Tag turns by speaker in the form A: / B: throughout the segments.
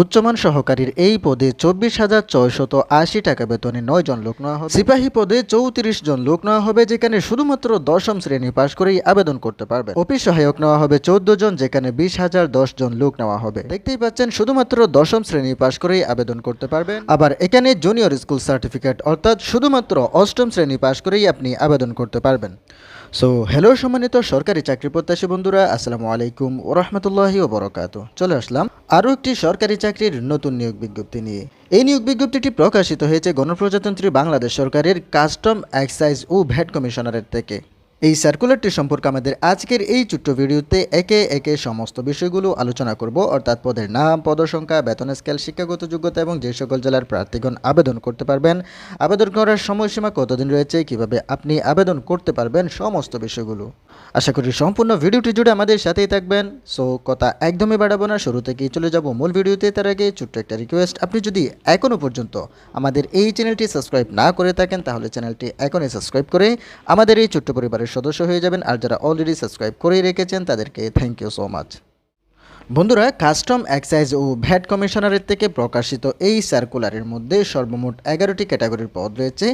A: উচ্চমান সহকারীর এই পদে চব্বিশ হাজার ছয়শত আশি টাকা বেতনে নয় জন লোক নেওয়া হবে। সিপাহী পদে চৌত্রিশ জন লোক নেওয়া হবে, যেখানে শুধুমাত্র দশম শ্রেণি পাশ করেই আবেদন করতে পারবে অফিস সহায়ক নেওয়া হবে চোদ্দ জন, যেখানে বিশ হাজার দশ জন লোক নেওয়া হবে। দেখতেই পাচ্ছেন, শুধুমাত্র দশম শ্রেণি পাশ করেই আবেদন করতে পারবেন। আবার এখানে জুনিয়র স্কুল সার্টিফিকেট, অর্থাৎ শুধুমাত্র অষ্টম শ্রেণি পাশ করেই আপনি আবেদন করতে পারবেন। সো, হ্যালো সম্মানিত সরকারি চাকরি প্রত্যাশী বন্ধুরা, আসসালামু আলাইকুম ও রহমতুল্লাহি ও বরকাত চলে আসলাম আরও একটি সরকারি চাকরির নতুন নিয়োগ বিজ্ঞপ্তি নিয়ে। এই নিয়োগ বিজ্ঞপ্তিটি প্রকাশিত হয়েছে গণপ্রজাতন্ত্রী বাংলাদেশ সরকারের কাস্টম এক্সাইজ ও ভ্যাট কমিশনারের থেকে। এই সার্কুলারটি সম্পর্কে আমাদের আজকের এই ছোট্ট ভিডিওতে একে একে সমস্ত বিষয়গুলো আলোচনা করব। অর্থাৎ পদের নাম, পদসংখ্যা, বেতন স্কেল শিক্ষাগত যোগ্যতা এবং যে সকল জেলার প্রার্থীগণ আবেদন করতে পারবেন। আবেদন করার সময়সীমা কতদিন রয়েছে? কীভাবে আপনি আবেদন করতে পারবেন? সমস্ত বিষয়গুলো। আশা করি সম্পূর্ণ ভিডিওটি জুড়ে আমাদের সাথেই থাকবেন। সো, কথা একদমই বাড়াবো না। শুরু থেকেই চলে যাব মূল ভিডিওতে। তার আগে ছোট্ট একটা রিকোয়েস্ট আপনি যদি এখনও পর্যন্ত আমাদের এই চ্যানেলটি সাবস্ক্রাইব না করে থাকেন, তাহলে চ্যানেলটি এখনই সাবস্ক্রাইব করে আমাদের এই ছোট্ট পরিবারের সদস্য হয়ে যাবেন আর যারা অলরেডি সাবস্ক্রাইব করেই রেখেছেন, তাদেরকে থ্যাংক ইউ সো মাচ বন্ধুরা কাস্টম এক্সাইজ ও ভ্যাট কমিশনারের থেকে প্রকাশিত এই সার্কুলারের মধ্যে সর্বমোট এগারোটি ক্যাটাগরির পদ রয়েছে।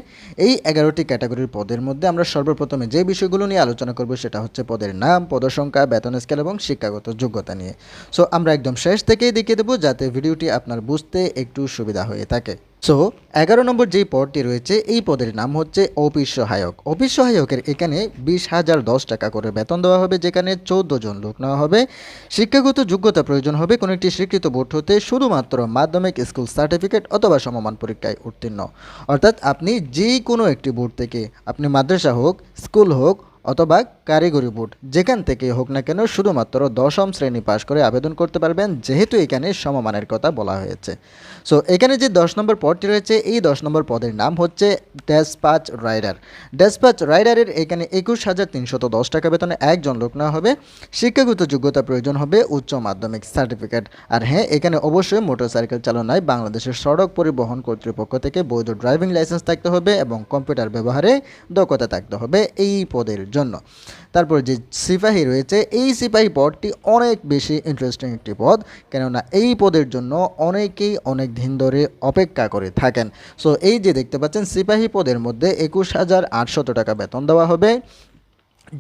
A: এই এগারোটি ক্যাটাগরির পদের মধ্যে আমরা সর্বপ্রথমে যে বিষয়গুলো নিয়ে আলোচনা করব সেটা হচ্ছে পদের নাম, পদসংখ্যা, বেতন স্কেল এবং শিক্ষাগত যোগ্যতা নিয়ে। সো আমরা একদম শেষ থেকেই দেখিয়ে দেবো যাতে ভিডিওটি আপনার বুঝতে একটু সুবিধা হয়ে থাকে। সো এগারো নম্বর যেই পদটি রয়েছে, এই পদের নাম হচ্ছে অফিস সহায়ক। অফিস সহায়কের এখানে বিশ হাজার দশ টাকা করে বেতন দেওয়া হবে, যেখানে চৌদ্দ জন লোক নেওয়া হবে। শিক্ষাগত যোগ্যতা প্রয়োজন হবে, কোনো একটি স্বীকৃত বোর্ড হতে শুধুমাত্র মাধ্যমিক স্কুল সার্টিফিকেট অথবা সমমান পরীক্ষায় উত্তীর্ণ। অর্থাৎ আপনি যে কোনো একটি বোর্ড থেকে, আপনি মাদ্রাসা হোক, স্কুল হোক অথবা কারিগরি বোর্ড। যেখান থেকে হোক না কেন শুধুমাত্র দশম শ্রেণি পাশ করে আবেদন করতে পারবেন, যেহেতু এখানে সমমানের কথা বলা হয়েছে। সো এখানে যে দশ নম্বর পদটি রয়েছে, এই দশ নম্বর পদের নাম হচ্ছে ড্যাসপাচ রাইডার। ড্যাসপাচ রাইডারের এখানে একুশ হাজার তিনশত দশ টাকা বেতনে একজন লোক নেওয়া হবে। শিক্ষাগত যোগ্যতা প্রয়োজন হবে উচ্চ মাধ্যমিক সার্টিফিকেট। আর হ্যাঁ এখানে অবশ্যই মোটরসাইকেল চালনায় বাংলাদেশের সড়ক পরিবহন কর্তৃপক্ষ থেকে বৈধ ড্রাইভিং লাইসেন্স থাকতে হবে এবং কম্পিউটার ব্যবহারে দক্ষতা থাকতে হবে। এই পদের জন্য। তারপর যে সিপাহি রয়েছে, এই সিপাহী পদটি অনেক বেশি ইন্টারেস্টিং একটি পদ, কেননা এই পদের জন্য অনেকেই অনেক দিন ধরে অপেক্ষা করে থাকেন। সো এই যে দেখতে পাচ্ছেন, সিপাহী পদের মধ্যে একুশ হাজার আটশত টাকা বেতন দেওয়া হবে।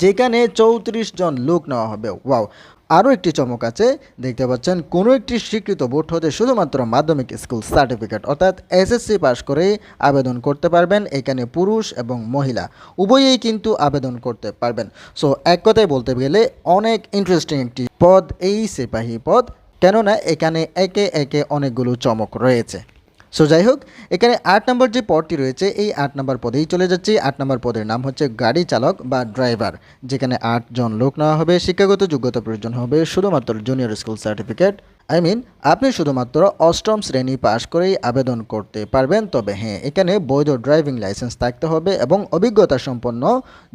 A: যেখানে চৌত্রিশ জন লোক নেওয়া হবে। ওয়াও, আরও একটি চমক আছে। দেখতে পাচ্ছেন, কোনো একটি স্বীকৃত বোর্ড হতে শুধুমাত্র মাধ্যমিক স্কুল সার্টিফিকেট, অর্থাৎ এসএসসি পাস করে আবেদন করতে পারবেন, এখানে পুরুষ এবং মহিলা, উভয়েই কিন্তু আবেদন করতে পারবেন। সো এক কথায় বলতে গেলে, অনেক ইন্টারেস্টিং একটি পদ, এই সিপাহী পদ, কেননা এখানে একে একে অনেকগুলো চমক রয়েছে। সো যাই হোক, এখানে আট নম্বর যে পদটি রয়েছে, এই আট নম্বর পদেই চলে যাচ্ছি। আট নম্বর পদের নাম হচ্ছে গাড়ি চালক বা ড্রাইভার, যেখানে আটজন লোক নেওয়া হবে। শিক্ষাগত যোগ্যতা প্রয়োজন হবে শুধুমাত্র junior school certificate I mean আপনি শুধুমাত্র অষ্টম শ্রেণি পাশ করেই আবেদন করতে পারবেন। তবে হ্যাঁ এখানে বৈধ ড্রাইভিং লাইসেন্স থাকতে হবে এবং অভিজ্ঞতা সম্পন্ন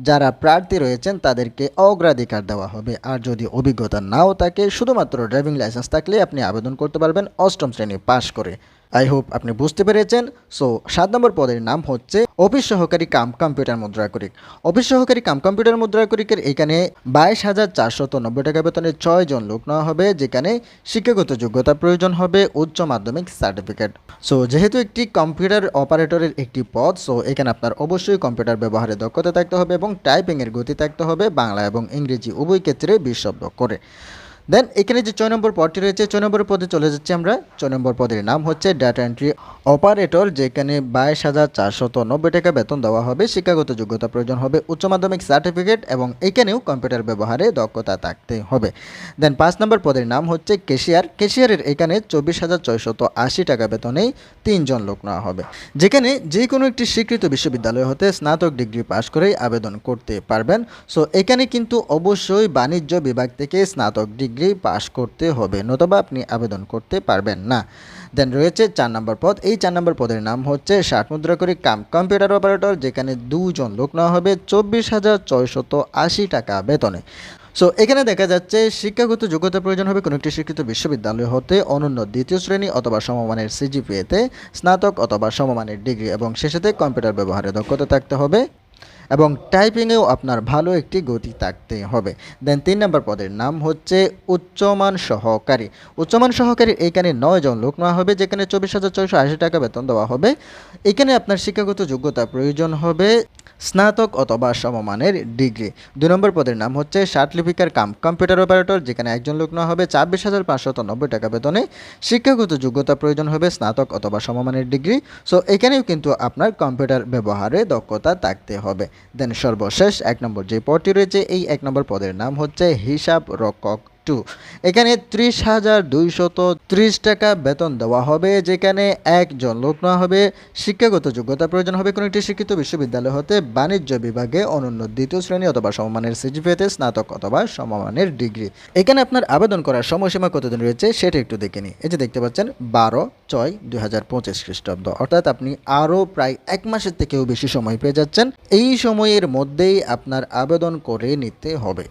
A: যারা প্রার্থী রয়েছেন, তাদেরকে অগ্রাধিকার দেওয়া হবে। আর যদি অভিজ্ঞতা নাও থাকে, শুধুমাত্র ড্রাইভিং লাইসেন্স থাকলে আপনি আবেদন করতে পারবেন অষ্টম শ্রেণি পাশ করে। আই হোপ আপনি বুঝতে পেরেছেন। সো সাত নম্বর পদের নাম হচ্ছে অফিস সহকারী কাম কম্পিউটার মুদ্রাকরিক। অফিস সহকারী কাম কম্পিউটার মুদ্রাকরিকের এখানে বাইশ হাজার চারশত নব্বই টাকা বেতনে ছয় জন লোক নেওয়া হবে, যেখানে শিক্ষাগত যোগ্যতা প্রয়োজন হবে, উচ্চ মাধ্যমিক সার্টিফিকেট সো যেহেতু একটি কম্পিউটার অপারেটরের একটি পদ সো এখানে আপনার অবশ্যই কম্পিউটার ব্যবহারে দক্ষতা থাকতে হবে এবং টাইপিংয়ের গতি থাকতে হবে, বাংলা এবং ইংরেজি উভয় ক্ষেত্রে বিশ শব্দ করে। দেন এখানে যে ছয় নম্বর পদটি রয়েছে, ছয় নম্বর পদে চলে যাচ্ছি আমরা। ছয় নম্বর পদের নাম হচ্ছে ডাটা এন্ট্রি অপারেটর যেখানে বাইশ হাজার চারশত নব্বই টাকা বেতন দেওয়া হবে। শিক্ষাগত যোগ্যতা প্রয়োজন হবে, উচ্চ মাধ্যমিক সার্টিফিকেট এবং এখানেও কম্পিউটার ব্যবহারে দক্ষতা থাকতে হবে। দেন পাঁচ নম্বর পদের নাম হচ্ছে কেশিয়ার কেশিয়ারের এখানে চব্বিশ হাজার ছয়শত আশি টাকা বেতনেই তিনজন লোক নেওয়া হবে। যেখানে যে কোনো একটি স্বীকৃত বিশ্ববিদ্যালয় হতে স্নাতক ডিগ্রি পাশ করেই আবেদন করতে পারবেন। সো এখানে কিন্তু অবশ্যই বাণিজ্য বিভাগ থেকে স্নাতক ডিগ্রি পাশ করতে হবে, নতুবা আপনি আবেদন করতে পারবেন না। দেন রয়েছে চার নম্বর পদ। এই চার নম্বর পদের নাম হচ্ছে ষাট মুদ্রা করে কাম, কম্পিউটার অপারেটর, যেখানে দুজন লোক নেওয়া হবে চব্বিশ হাজার ছয়শত আশি টাকা বেতনে। সো এখানে দেখা যাচ্ছে শিক্ষাগত যোগ্যতা প্রয়োজন হবে কোনো একটি শিক্ষিত বিশ্ববিদ্যালয় হতে অনন্য দ্বিতীয় শ্রেণি অথবা সমমানের সিজিপিএতে স্নাতক অথবা সমমানের ডিগ্রি এবং শেষেতে কম্পিউটার ব্যবহারে দক্ষতা থাকতে হবে। এবং টাইপিংয়েও আপনার ভালো একটি গতি থাকতে হবে। দেন তিন নম্বর পদের নাম হচ্ছে উচ্চমান সহকারী। উচ্চমান সহকারী এইখানে নয় জন লোক নেওয়া হবে, যেখানে চব্বিশ হাজার ছয়শো আশি টাকা বেতন দেওয়া হবে। এখানে আপনার শিক্ষাগত যোগ্যতা প্রয়োজন হবে স্নাতক অথবা সমমানের ডিগ্রি। দুই নম্বর পদের নাম হচ্ছে লিপিকার কাম, কম্পিউটার অপারেটর, যেখানে একজন লোক নেওয়া হবে, ছাব্বিশ হাজার পাঁচশত নব্বই টাকা বেতনে। শিক্ষাগত যোগ্যতা প্রয়োজন হবে স্নাতক অথবা সমমানের ডিগ্রি। সো এখানেও কিন্তু আপনার কম্পিউটার ব্যবহারে দক্ষতা থাকতে হবে। দেন সর্বশেষ এক নম্বর যে পদটি রয়েছে, এই এক নম্বর পদের নাম হচ্ছে হিসাব রক্ষক টু এখানে ত্রিশ হাজার দুইশত ত্রিশ টাকা বেতন দেওয়া হবে, যেখানে একজন লোক নেওয়া হবে। শিক্ষাগত যোগ্যতা প্রয়োজন হবে কোনো একটি শিক্ষিত বিশ্ববিদ্যালয় হতে বাণিজ্য বিভাগে অনন্য দ্বিতীয় শ্রেণি অথবা সমমানের সিজিপিএতে স্নাতক অথবা সমমানের ডিগ্রি। এখানে আপনার আবেদন করার সময়সীমা কতদিন রয়েছে সেটা একটু দেখে নিই। এই যে দেখতে পাচ্ছেন, বারো ছয় দুই হাজার পঁচিশ খ্রিস্টাব্দ। অর্থাৎ আপনি আরও প্রায় এক মাসের থেকেও বেশি সময় পেয়ে যাচ্ছেন। এই সময়ের মধ্যেই আপনার আবেদন করে নিতে হবে।